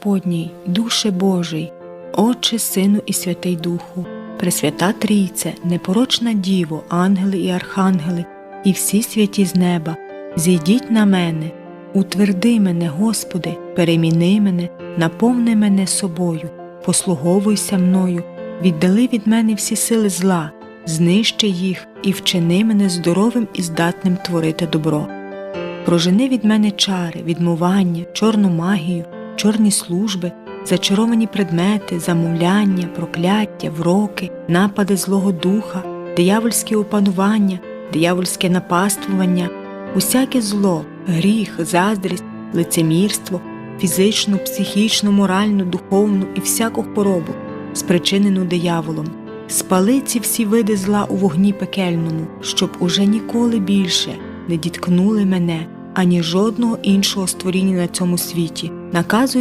Господній, Душе Божий, Отче, Сину і Святий Духу, Пресвята Трійце, непорочна Діво, ангели і архангели, і всі святі з неба, зійдіть на мене, утверди мене, Господи, переміни мене, наповни мене собою, послуговуйся мною, віддали від мене всі сили зла, знищи їх і вчини мене здоровим і здатним творити добро. Прожени від мене чари, відмивання, чорну магію, чорні служби, зачаровані предмети, замовляння, прокляття, вроки, напади Злого Духа, диявольське опанування, диявольське напаствування, усяке зло, гріх, заздрість, лицемірство, фізичну, психічну, моральну, духовну і всяку хворобу, спричинену дияволом. Спали ці всі види зла у вогні пекельному, щоб уже ніколи більше не діткнули мене, ані жодного іншого створіння на цьому світі. Наказую